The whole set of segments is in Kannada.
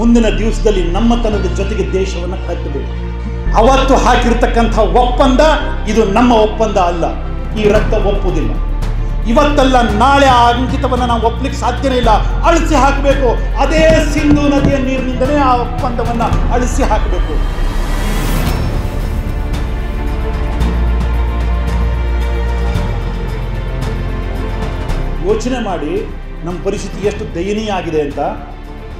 ಮುಂದಿನ ದಿವಸದಲ್ಲಿ ನಮ್ಮತನದ ಜೊತೆಗೆ ದೇಶವನ್ನು ಕಟ್ಟಬೇಕು. ಅವತ್ತು ಹಾಕಿರ್ತಕ್ಕಂಥ ಒಪ್ಪಂದ ಇದು ನಮ್ಮ ಒಪ್ಪಂದ ಅಲ್ಲ. ಈ ರಕ್ತ ಒಪ್ಪುವುದಿಲ್ಲ ಇವತ್ತಲ್ಲ ನಾಳೆ ಆ ಅಂಕಿತವನ್ನು ನಾವು ಒಪ್ಪಲಿಕ್ಕೆ ಸಾಧ್ಯನೇ ಇಲ್ಲ. ಅಳಿಸಿ ಹಾಕಬೇಕು. ಅದೇ ಸಿಂಧು ನದಿಯ ನೀರಿನಿಂದಲೇ ಆ ಒಪ್ಪಂದವನ್ನು ಅಳಿಸಿ ಹಾಕಬೇಕು. ಯೋಚನೆ ಮಾಡಿ, ನಮ್ಮ ಪರಿಸ್ಥಿತಿ ಎಷ್ಟು ದಯನೀಯ ಆಗಿದೆ ಅಂತ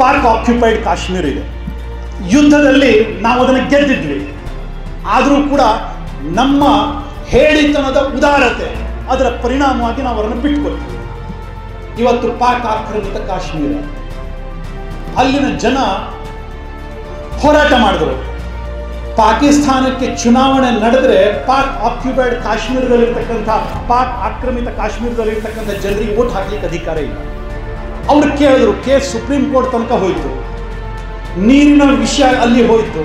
ಪಾಕ್ ಆಕ್ಯುಪೈಡ್ ಕಾಶ್ಮೀರ ಇದೆ. ಯುದ್ಧದಲ್ಲಿ ನಾವು ಅದನ್ನು ಗೆದ್ದಿದ್ವಿ. ಆದರೂ ಕೂಡ ನಮ್ಮ ಹೇಳಿತನದ ಉದಾರತೆ, ಅದರ ಪರಿಣಾಮವಾಗಿ ನಾವು ಅವರನ್ನು ಬಿಟ್ಕೊಳ್ತೀವಿ ಇವತ್ತು ಪಾಕ್ ಆಕ್ರಮಿತ ಕಾಶ್ಮೀರ. ಅಲ್ಲಿನ ಜನ ಹೋರಾಟ ಮಾಡಿದರು. ಪಾಕಿಸ್ತಾನಕ್ಕೆ ಚುನಾವಣೆ ನಡೆದ್ರೆ ಪಾಕ್ ಆಕ್ಯುಪೈಡ್ ಕಾಶ್ಮೀರದಲ್ಲಿರ್ತಕ್ಕಂಥ, ಪಾಕ್ ಆಕ್ರಮಿತ ಕಾಶ್ಮೀರದಲ್ಲಿರ್ತಕ್ಕಂಥ ಜನರಿಗೆ ಓಟ್ ಹಾಕ್ಲಿಕ್ಕೆ ಅಧಿಕಾರ ಇಲ್ಲ. ಅವ್ರು ಕೇಳಿದ್ರು, ಕೇಸ್ ಸುಪ್ರೀಂ ಕೋರ್ಟ್ ತನಕ ಹೋಯಿತು. ನೀರಿನ ವಿಷಯ ಅಲ್ಲಿ ಹೋಯಿತು.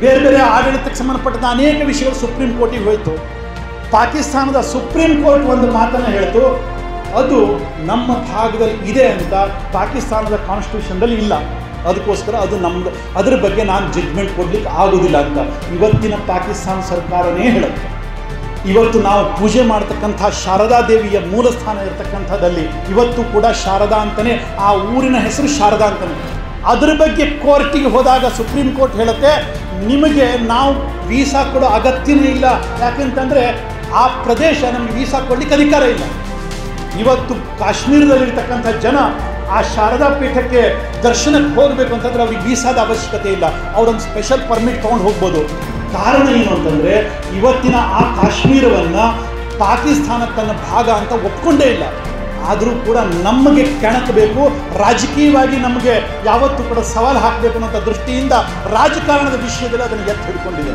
ಬೇರೆ ಬೇರೆ ಆಡಳಿತಕ್ಕೆ ಸಂಬಂಧಪಟ್ಟಂತ ಅನೇಕ ವಿಷಯಗಳು ಸುಪ್ರೀಂ ಕೋರ್ಟಿಗೆ ಹೋಯಿತು. ಪಾಕಿಸ್ತಾನದ ಸುಪ್ರೀಂ ಕೋರ್ಟ್ ಒಂದು ಮಾತನ್ನು ಹೇಳ್ತು, ಅದು ನಮ್ಮ ಭಾಗದಲ್ಲಿ ಇದೆ ಅಂತ ಪಾಕಿಸ್ತಾನದ ಕಾನ್ಸ್ಟಿಟ್ಯೂಷನ್ದಲ್ಲಿ ಇಲ್ಲ. ಅದಕ್ಕೋಸ್ಕರ ಅದು ನಮ್ದು, ಅದ್ರ ಬಗ್ಗೆ ನಾನು ಜಡ್ಜ್ಮೆಂಟ್ ಕೊಡ್ಲಿಕ್ಕೆ ಆಗೋದಿಲ್ಲ ಅಂತ. ಇವತ್ತಿನ ಪಾಕಿಸ್ತಾನ ಸರ್ಕಾರನೇ ಹೇಳುತ್ತೆ. ಇವತ್ತು ನಾವು ಪೂಜೆ ಮಾಡ್ತಕ್ಕಂಥ ಶಾರದಾ ದೇವಿಯ ಮೂಲ ಸ್ಥಾನ ಇರತಕ್ಕಂಥದ್ದಲ್ಲಿ ಇವತ್ತು ಕೂಡ ಶಾರದಾ ಅಂತಲೇ ಆ ಊರಿನ ಹೆಸರು ಶಾರದಾ ಅಂತಾನೆ. ಅದ್ರ ಬಗ್ಗೆ ಕೋರ್ಟಿಗೆ ಹೋದಾಗ ಸುಪ್ರೀಂ ಕೋರ್ಟ್ ಹೇಳುತ್ತೆ, ನಿಮಗೆ ನಾವು ವೀಸಾ ಕೊಡೋ ಅಗತ್ಯನೇ ಇಲ್ಲ. ಯಾಕಂತಂದರೆ ಆ ಪ್ರದೇಶ ನಮಗೆ ವೀಸಾ ಕೊಡ್ಲಿಕ್ಕೆ ಅಧಿಕಾರ ಇಲ್ಲ. ಇವತ್ತು ಕಾಶ್ಮೀರದಲ್ಲಿರ್ತಕ್ಕಂಥ ಜನ ಆ ಶಾರದಾ ಪೀಠಕ್ಕೆ ದರ್ಶನಕ್ಕೆ ಹೋಗಬೇಕು ಅಂತಂದ್ರೆ ಅವ್ರಿಗೆ ವೀಸಾದ ಅವಶ್ಯಕತೆ ಇಲ್ಲ. ಅವರೊಂದು ಸ್ಪೆಷಲ್ ಪರ್ಮಿಟ್ ತೊಗೊಂಡು ಹೋಗ್ಬೋದು. ಕಾರಣ ಏನು ಅಂತಂದರೆ, ಇವತ್ತಿನ ಆ ಕಾಶ್ಮೀರವನ್ನು ಪಾಕಿಸ್ತಾನ ತನ್ನ ಭಾಗ ಅಂತ ಒಪ್ಕೊಂಡೇ ಇಲ್ಲ. ಆದರೂ ಕೂಡ ನಮಗೆ ಕೆಣಕಬೇಕು ರಾಜಕೀಯವಾಗಿ ನಮಗೆ ಯಾವತ್ತೂ ಕೂಡ ಸವಾಲು ಹಾಕಬೇಕು ಅನ್ನೋಂಥ ದೃಷ್ಟಿಯಿಂದ ರಾಜಕಾರಣದ ವಿಷಯದಲ್ಲಿ ಅದನ್ನು ಎತ್ತಿ ಹಿಡ್ಕೊಂಡಿದೆ